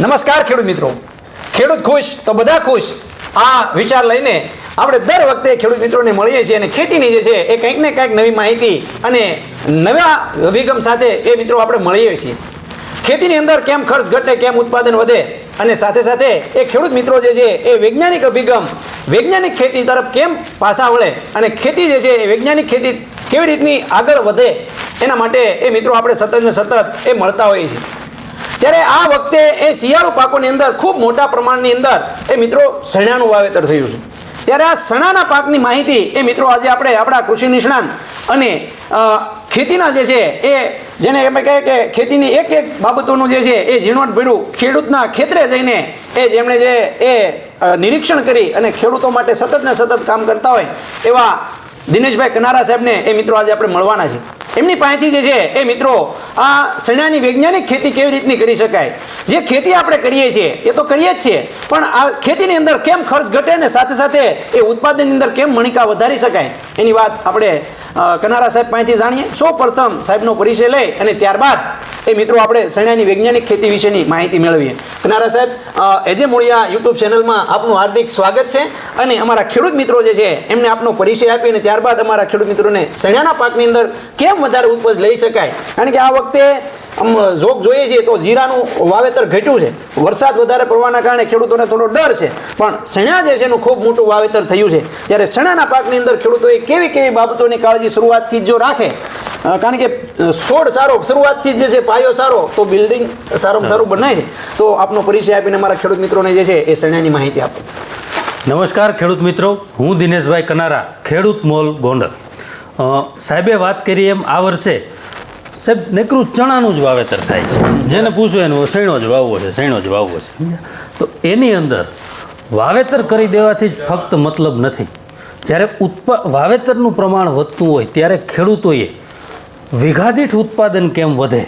નમસ્કાર ખેડૂત મિત્રો. ખેડૂત ખુશ તો બધા ખુશ. આ વિચાર લઈને આપણે દર વખતે ખેડૂત મિત્રોને મળીએ છીએ અને ખેતીની જે છે એ કંઈક ને કંઈક નવી માહિતી અને નવા અભિગમ સાથે એ મિત્રો આપણે મળીએ છીએ. ખેતીની અંદર કેમ ખર્ચ ઘટે, કેમ ઉત્પાદન વધે અને સાથે સાથે એ ખેડૂત મિત્રો જે છે એ વૈજ્ઞાનિક અભિગમ, વૈજ્ઞાનિક ખેતી તરફ કેમ પાછા વળે અને ખેતી જે છે એ વૈજ્ઞાનિક ખેતી કેવી રીતની આગળ વધે એના માટે એ મિત્રો આપણે સતત ને સતત એ મળતા હોઈએ છીએ. ત્યારે આ વખતે એ શિયાળુ પાકોની અંદર, ખૂબ મોટા પ્રમાણની અંદર એ મિત્રો સણાનું વાવેતર થયું છે. ત્યારે આ સણાના પાકની માહિતી એ મિત્રો આજે આપણે આપણા કૃષિ નિષ્ણાંત અને ખેતીના જે છે એ, જેને એમ કહે કે ખેતીની એક એક બાબતોનું જે છે એ ઝીણવટ ભર્યું ખેડૂતના ખેતરે જઈને એ જેમણે જે એ નિરીક્ષણ કરી અને ખેડૂતો માટે સતત ને સતત કામ કરતા હોય એવા દિનેશભાઈ કનારા સાહેબને એ મિત્રો આજે આપણે મળવાના છે. એમની પાસેથી જે છે એ મિત્રો આ સણાની વૈજ્ઞાનિક ખેતી કેવી રીતની કરી શકાય? જે ખેતી આપણે કરીએ છીએ, એ તો કરીએ જ છીએ. પણ આ ખેતીની અંદર કેમ ખર્ચ ઘટે ને સાથે સાથે એ ઉત્પાદનની અંદર કેમ મણિકા વધારી શકાય? એની વાત આપણે કનારા સાહેબ પાસેથી જાણીએ. સૌ પ્રથમ સાહેબનો પરિચય લઈ અને ત્યારબાદ એ મિત્રો આપણે સણાની વૈજ્ઞાનિક ખેતી વિશેની માહિતી મેળવીએ. કનારા સાહેબ એજે મૂળિયા યુટ્યુબ ચેનલમાં આપનું હાર્દિક સ્વાગત છે અને અમારા ખેડૂત મિત્રો જે છે, એમને આપનો પરિચય આપી અને ત્યારબાદ અમારા ખેડૂત મિત્રોને સણાના પાકની અંદર કેમ વધારે ઉપજ લઈ શકાય? કારણ કે આ વખતે આમ જોગ જોઈએ છીએ તો જીરાનું વાવેતર ઘટ્યું છે. વરસાદ વધારે પડવાના કારણે ખેડૂતોને થોડો ડર છે. પણ સણા જે છે એનું ખૂબ મોટું વાવેતર થયું છે. ત્યારે સણાના પાકની અંદર ખેડૂતોએ કેવી કેવી બાબતોની કાળજી શરૂઆતથી જ રાખે કારણ કે છોડ સારો શરૂઆતથી જ છે પાયો સારો, તો બિલ્ડિંગ સારામાં સારું બનાય છે. તો આપનો પરિચય આપીને મારા ખેડૂત મિત્રોને જે છે એ સણાની માહિતી આપો. નમસ્કાર ખેડૂત મિત્રો, હું દિનેશભાઈ કનારા, ખેડૂત મોલ ગોંડલ. સાહેબે વાત કરી એમ આ વર્ષે સાહેબ, નેકરું ચણાનું જ વાવેતર થાય છે. જેને પૂછો એનું સૈણો જ વાવવો છે સૈણો જ વાવવો છે. તો એની અંદર વાવેતર કરી દેવાથી જ ફક્ત મતલબ નથી. જ્યારે ઉત્પા, વાવેતરનું પ્રમાણ વધતું હોય, ત્યારે ખેડૂતોએ વિઘાદીઠ ઉત્પાદન કેમ વધે,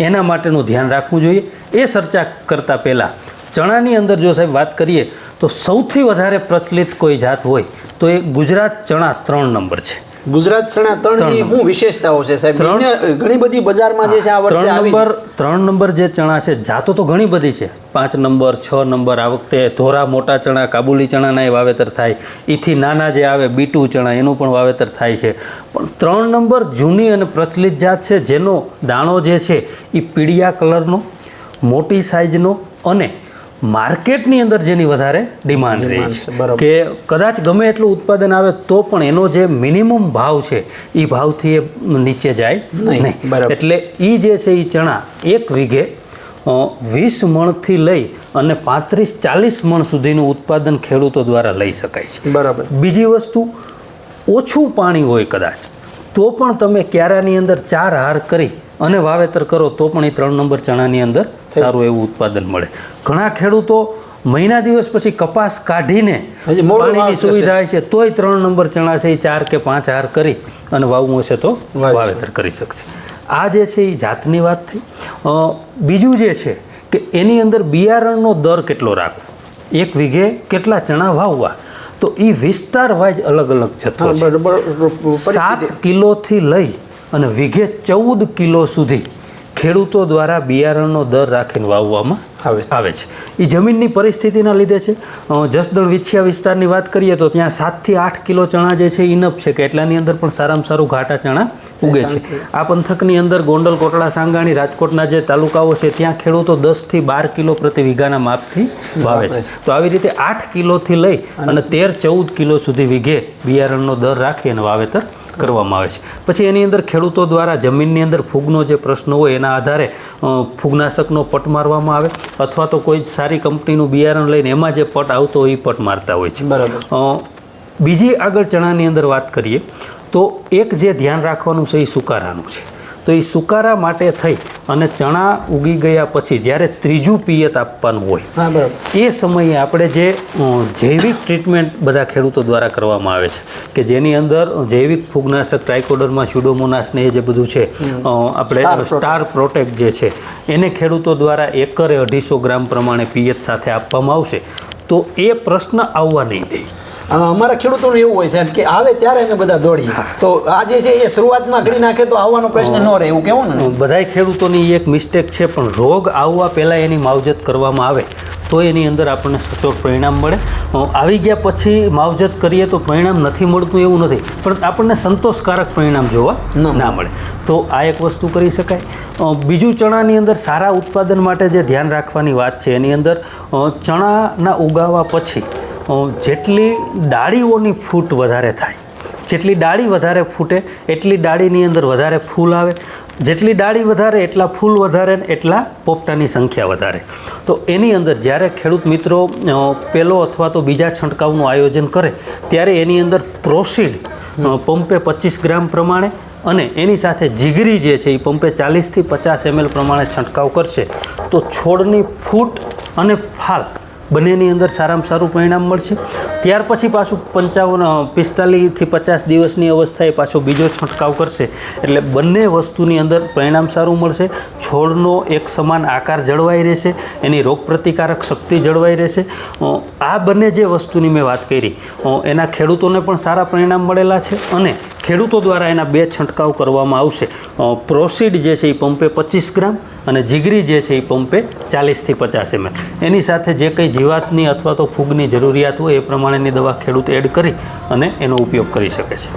એના માટેનું ધ્યાન રાખવું જોઈએ. એ ચર્ચા કરતાં પહેલાં ચણાની અંદર જો સાહેબ વાત કરીએ, તો સૌથી વધારે પ્રચલિત કોઈ જાત હોય, તો એ ગુજરાત ચણા ત્રણ નંબર છે. ગુજરાત સણા ત્રણની ની શું વિશેષતાઓ છે સાહેબ? ત્રણ. ઘણી- બધી બજારમાં જે છે આ વર્ષે ત્રણ આવી નંબર ત્રણ નંબર જે ચણા છે જાતો તો ઘણી બધી છે. પાંચ નંબર છ નંબર આ વખતે ધોરા મોટા ચણા કાબુલી ચણાના એ વાવેતર થાય. એથી નાના જે આવે બીટુ ચણા એનું પણ વાવેતર થાય છે. પણ ત્રણ નંબર જૂની અને પ્રચલિત જાત છે જેનો દાણો જે છે એ પીળિયા કલરનો મોટી સાઇઝનો અને માર્કેટની અંદર જેની વધારે ડિમાન્ડ રહે છે. કે કદાચ ગમે એટલું ઉત્પાદન આવે તો પણ એનો જે મિનિમમ ભાવ છે એ ભાવથી એ નીચે જાય નહીં, નહીં. એટલે એ જે છે એ ચણા એક વીઘે વીસ મણથી લઈ અને પાંત્રીસ ચાલીસ મણ સુધીનું ઉત્પાદન ખેડૂતો દ્વારા લઈ શકાય છે. બરાબર. બીજી વસ્તુ ઓછું પાણી હોય કદાચ તો પણ તમે ક્યારાની અંદર ચાર હાર કરી અને વાવેતર કરો તો પણ એ ત્રણ નંબર ચણાની અંદર સારું એવું ઉત્પાદન મળે. ઘણા ખેડૂતો મહિના દિવસ પછી કપાસ કાઢીને પાણીની સુવિધા છે તોય ત્રણ નંબર ચણા છે એ ચાર કે પાંચ હાર કરી અને વાવવું હશે તો વાવી વાવેતર કરી શકશે. આ જે છે એ જાતની વાત થઈ. બીજું જે છે કે એની અંદર બિયારણનો દર કેટલો રાખવો? એક વીઘે કેટલા ચણા વાવવા? તો એ વિસ્તાર વાઇઝ અલગ અલગ જથ્થો સાત કિલોથી લઈ અને વીઘે ચૌદ કિલો સુધી ખેડૂતો દ્વારા બિયારણનો દર રાખીને વાવવામાં આવે. આવે છે. એ જમીનની પરિસ્થિતિના લીધે છે. જસદણ વિછિયા વિસ્તારની વાત કરીએ તો ત્યાં સાતથી આઠ કિલો ચણા જે છે ઇનફ છે કે એટલાની અંદર પણ સારામાં સારું ઘાટા ચણા ઉગે છે. આ પંથકની અંદર ગોંડલ, કોટડા, સાંગાણી, રાજકોટના જે તાલુકાઓ છે, ત્યાં ખેડૂતો દસથી બાર કિલો પ્રતિ વીઘાના માપથી વાવે છે. તો આવી રીતે આઠ કિલોથી લઈ અને તેર ચૌદ કિલો સુધી વીઘે બિયારણનો દર રાખી અને વાવેતર કરવામાં આવે છે. પછી એની અંદર ખેડૂતો દ્વારા જમીનની અંદર ફૂગનો જે પ્રશ્ન હોય એના આધારે ફૂગનાશકનો પટ મારવામાં આવે અથવા તો કોઈ સારી કંપનીનું બિયારણ લઈને એમાં જે પટ આવતો હોય એ પટ મારતા હોય છે. બરાબર. બીજી આગળ ચણાની અંદર વાત કરીએ તો એક જે ધ્યાન રાખવાનું છે એ સુકારાનું છે. તો એ સુકારા માટે થઈ અને ચણા ઉગી ગયા પછી જ્યારે ત્રીજું પિયત આપવાનું હોય એ સમયે આપણે જે જૈવિક ટ્રીટમેન્ટ બધા ખેડૂતો દ્વારા કરવામાં આવે છે કે જેની અંદર જૈવિક ફૂગનાશક ટ્રાઇકોડરમાં સ્યુડોમોનાસ ને એ જે બધું છે આપણે સ્ટાર પ્રોટેક્ટ જે છે એને ખેડૂતો દ્વારા એકરે અઢીસો ગ્રામ પ્રમાણે પિયત સાથે આપવામાં આવશે. તો એ પ્રશ્ન આવવા નહીં દે. અમારા ખેડૂતોનું એવું હોય સાહેબ કે આવે ત્યારે અમે બધા દોડીએ. તો આ જે છે એ શરૂઆતમાં કરી નાખે તો આવવાનો પ્રશ્ન ન રહે એવું કેવું ને? બધાય ખેડૂતોની એક મિસ્ટેક છે પણ રોગ આવવા પહેલાં એની માવજત કરવામાં આવે તો એની અંદર આપણને સચોટ પરિણામ મળે. આવી ગયા પછી માવજત કરીએ તો પરિણામ નથી મળતું એવું નથી પણ આપણને સંતોષકારક પરિણામ જોવા ન મળે. તો આ એક વસ્તુ કરી શકાય. બીજું ચણાની અંદર સારા ઉત્પાદન માટે જે ધ્યાન રાખવાની વાત છે એની અંદર ચણાના ઉગાવા પછી જેટલી ડાળીઓની ફૂટ વધારે થાય, જેટલી ડાળી વધારે ફૂટે, એટલી ડાળીની અંદર વધારે ફૂલ આવે. જેટલી ડાળી વધારે, એટલા ફૂલ વધારે ને એટલા પોપટાની સંખ્યા વધારે. તો એની અંદર જ્યારે ખેડૂત મિત્રો પેલો અથવા તો બીજા છંટકાવનું આયોજન કરે, ત્યારે એની અંદર પ્રોસીડ પંપે પચીસ ગ્રામ પ્રમાણે અને એની સાથે જીગરી જે છે એ પંપે ચાલીસથી પચાસ એમએલ પ્રમાણે છંટકાવ કરશે. તો છોડની ફૂટ અને ફાલ બંનેની અંદર સારામાં સારું પરિણામ મળશે. ત્યાર પછી પાછું પંચાવન પિસ્તાલીસથી પચાસ દિવસની અવસ્થાએ પાછો બીજો છંટકાવ કરશે. એટલે બંને વસ્તુની અંદર પરિણામ સારું મળશે. છોડનો એક સમાન આકાર જળવાઈ રહેશે. એની રોગપ્રતિકારક શક્તિ જળવાઈ રહેશે. આ બંને જે વસ્તુની મેં વાત કરી એના ખેડૂતોને પણ સારા પરિણામ મળેલા છે અને ખેડૂતો દ્વારા એના બે છંટકાવ કરવામાં આવશે. પ્રોસીડ જે છે એ પંપે પચીસ ગ્રામ અને જીગરી જે છે એ પંપે ચાલીસથી પચાસ એમ. એની સાથે જે કંઈ જીવાતની અથવા તો ફૂગની જરૂરિયાત હોય એ પ્રમાણેની દવા ખેડૂત એડ કરી અને એનો ઉપયોગ કરી શકે છે.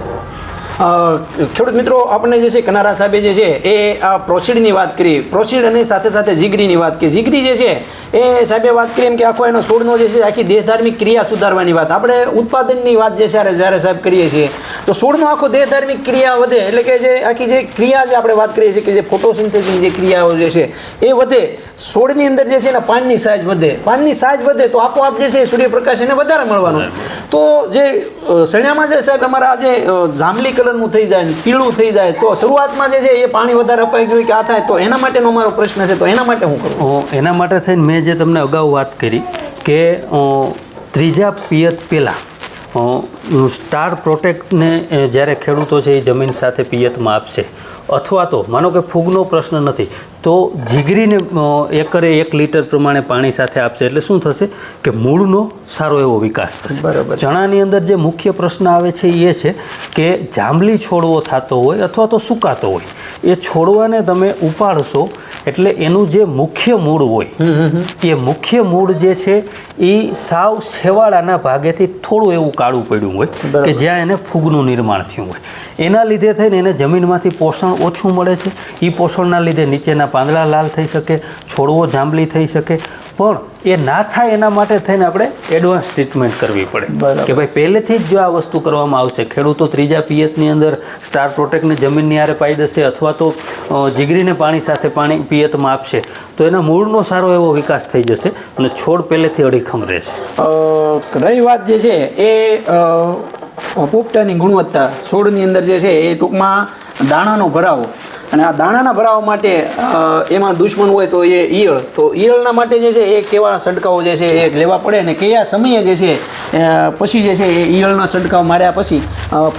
ખેડૂત મિત્રો, આપણને જે છે, કનારા સાહેબે જે છે, એ આ પ્રોસીડની વાત કરી. પ્રોસીડ અને સાથે સાથે જીગરીની વાત કરી. જીગરી જે છે, એ સાહેબે વાત કરી એમ કે આખો એનો છોડનો જે છે, આખી દેહધાર્મિક ક્રિયા સુધારવાની વાત. આપણે ઉત્પાદનની વાત જે છે, જ્યારે જ્યારે સાહેબ કરીએ છીએ, તો છોડનો આખો દેહધાર્મિક ક્રિયા વધે. એટલે કે જે આખી જે ક્રિયા જે આપણે વાત કરીએ છીએ, કે જે ફોટોસિન્થેસિસની જે ક્રિયાઓ જે છે, એ વધે. છોડની અંદર જે છે એના પાનની સાઇઝ વધે. પાનની સાઇઝ વધે તો આપોઆપ જે છે સૂર્યપ્રકાશ એને વધારે મળવાનો. તો જે સણિયામાં જે સાહેબ અમારા જે જાંબલી કલરનું થઈ જાય ને પીળું થઈ જાય તો શરૂઆતમાં જે છે એ પાણી વધારે અપાઈ ગયું કે આ થાય તો એના માટેનો અમારો પ્રશ્ન છે તો એના માટે હું કરું? એના માટે થઈને મેં જે તમને અગાઉ વાત કરી કે ત્રીજા પિયત પહેલાં સ્ટાર પ્રોટેક્ટને જ્યારે ખેડૂતો છે એ જમીન સાથે પિયતમાં આપશે અથવા તો માનો કે ફૂગનો પ્રશ્ન નથી તો જીગરીને એકરે એક લીટર પ્રમાણે પાણી સાથે આપશે એટલે શું થશે કે મૂળનો સારો એવો વિકાસ થશે. બરાબર. ચણાની અંદર જે મુખ્ય પ્રશ્ન આવે છે એ છે કે જાંબલી છોડવો થતો હોય અથવા તો સુકાતો હોય એ છોડવાને તમે ઉપાડશો એટલે એનું જે મુખ્ય મૂળ હોય એ મુખ્ય મૂળ જે છે એ સાવ છેવાડાના ભાગેથી થોડું એવું કાળું પડ્યું હોય કે જ્યાં એને ફૂગનું નિર્માણ થયું હોય. એના લીધે થઈને એને જમીનમાંથી પોષણ ઓછું મળે છે. એ પોષણના લીધે નીચેના પાંદડા લાલ થઈ શકે છોડવો જાંબલી થઈ શકે. પણ એ ના થાય એના માટે થઈને આપણે એડવાન્સ ટ્રીટમેન્ટ કરવી પડે. બરાબર. કે ભાઈ પહેલેથી જ જો આ વસ્તુ કરવામાં આવશે ખેડૂતો ત્રીજા પિયતની અંદર સ્ટાર પ્રોટેક્ટને જમીનની આરે પાઈ દેશે અથવા તો જીગરીને પાણી સાથે પાણી પિયતમાં આપશે તો એના મૂળનો સારો એવો વિકાસ થઈ જશે અને છોડ પહેલેથી અડીખમ રહેશે. રહી વાત જે છે એ પોપટાની ગુણવત્તા છોડની અંદર જે છે એ ટૂંકમાં દાણાનો ભરાવો. અને આ દાણાના ભરાવા માટે એમાં દુશ્મન હોય તો એ ઈયળ. તો ઈયળના માટે જે છે એ કેવા છંટકાવો જે છે એ લેવા પડે અને કયા સમયે જે છે પછી જે છે એ ઈયળના સંટકાવ માર્યા પછી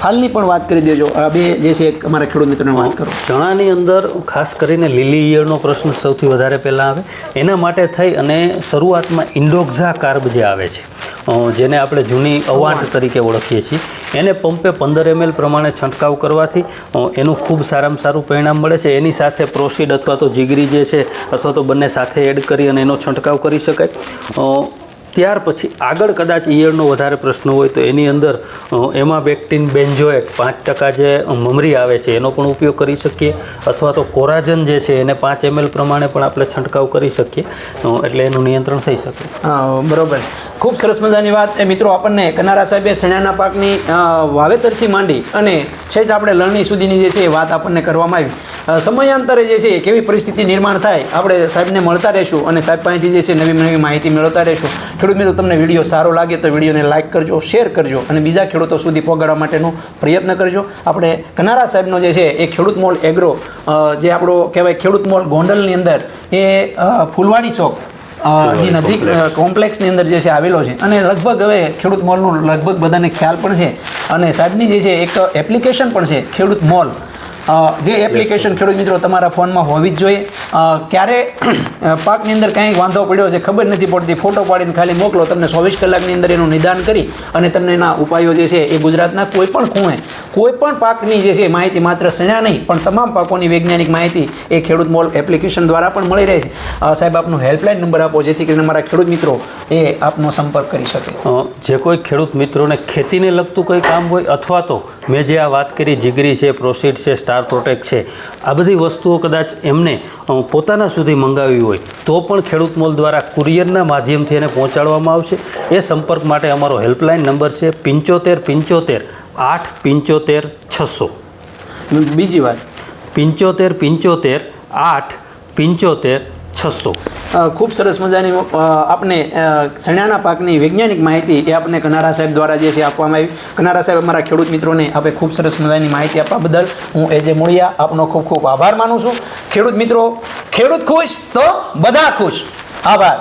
ફાલની પણ વાત કરી દેજો. આ બે જે છે અમારા ખેડૂત મિત્રોને વાત કરો. ચણાની અંદર ખાસ કરીને લીલી ઈયળનો પ્રશ્ન સૌથી વધારે પહેલાં આવે. એના માટે થઈ અને શરૂઆતમાં ઇન્ડોક્ઝા કાર્બ જે આવે છે જેને આપણે જૂની અવાંટ. તરીકે ઓળખીએ છીએ. એને પંપે પંદર એમએલ પ્રમાણે છંટકાવ કરવાથી એનું ખૂબ સારામાં સારું પરિણામ મળે છે. એની સાથે પ્રોસીડ અથવા તો જીગરી જે છે, અથવા તો બંને સાથે એડ કરી અને એનો છંટકાવ કરી શકાય. ત્યાર પછી આગળ કદાચ ઈયળનો વધારે પ્રશ્ન હોય તો એની અંદર એમાં બેક્ટિન બેન્જોએટ પાંચ ટકા જે મમરી આવે છે એનો પણ ઉપયોગ કરી શકીએ, અથવા તો કોરાજન જે છે એને પાંચ એમએલ પ્રમાણે પણ આપણે છંટકાવ કરી શકીએ એટલે એનું નિયંત્રણ થઈ શકે. બરોબર. ખૂબ સરસ મજાની વાત. એ મિત્રો આપણને કનારા સાહેબે સણાના પાકની વાવેતરથી માંડી અને છેક આપણે લણણી સુધીની જે છે એ વાત આપણને કરવામાં આવી. સમયાંતરે જે છે કેવી પરિસ્થિતિ નિર્માણ થાય, આપણે સાહેબને મળતા રહેશું અને સાહેબ પાસેથી જે છે નવી નવી માહિતી મેળવતા રહેશું. ખેડૂત મિત્રો તમને વીડિયો સારો લાગે તો વિડીયોને લાઇક કરજો શેર કરજો અને બીજા ખેડૂતો સુધી પહોંચાડવા માટેનો પ્રયત્ન કરજો. આપણે કનારા સાહેબનો જે છે એ ખેડૂત મોલ એગ્રો જે આપણો કહેવાય ખેડૂત મોલ ગોંડલની અંદર એ ફૂલવાણી ફૂલવાડી શોપની નજીક કોમ્પ્લેક્સની અંદર જે છે આવેલો છે. અને લગભગ હવે ખેડૂત મોલનું લગભગ બધાને ખ્યાલ પણ છે. અને સાહેબની જે છે એક એપ્લિકેશન પણ છે ખેડૂત મોલ. જે એપ્લિકેશન ખેડૂત મિત્રો તમારા ફોનમાં હોવી જ જોઈએ. ક્યારે પાકની અંદર કંઈક વાંધો પડ્યો છે ખબર નથી પડતી ફોટો પાડીને ખાલી મોકલો તમને ચોવીસ કલાકની અંદર એનું નિદાન કરી અને તમને એના ઉપાયો જે છે એ ગુજરાતના કોઈ પણ ખૂણે કોઈ પણ પાકની જે છે માહિતી માત્ર સણ્યા નહીં પણ તમામ પાકોની વૈજ્ઞાનિક માહિતી એ ખેડૂત મોલ એપ્લિકેશન દ્વારા પણ મળી રહે છે. સાહેબ આપનો હેલ્પલાઇન નંબર આપો જેથી કરીને મારા ખેડૂત મિત્રો એ આપનો સંપર્ક કરી શકે. જે કોઈ ખેડૂત મિત્રોને ખેતીને લગતું કોઈ કામ હોય અથવા તો મેં જે આ વાત કરી જીગરી છે પ્રોસીડ છે સ્ટાર પ્રોટેક્ટ છે આ બધી વસ્તુઓ કદાચ એમને પોતાના સુધી મંગાવી હોય તો પણ ખેડૂત મોલ દ્વારા કુરિયરના માધ્યમથી એને પહોંચાડવામાં આવશે. એ સંપર્ક માટે અમારો હેલ્પલાઇન નંબર છે પંચોતેર પંચોતેર આઠ પંચોતેર છસો. બીજી વાત? પંચોતેર પંચોતેર આઠ પંચોતેર છસો. ખૂબ સરસ મજાની આપને ચણાના પાકની વૈજ્ઞાનિક માહિતી એ આપને કનારા સાહેબ દ્વારા જે છે આપવામાં આવી. કનારા સાહેબ, અમારા ખેડૂત મિત્રોને આપે ખૂબ સરસ મજાની માહિતી આપવા બદલ હું એ જે મૂળિયા આપનો ખૂબ ખૂબ આભાર માનું છું. ખેડૂત મિત્રો, ખેડૂત ખુશ તો બધા ખુશ. આભાર.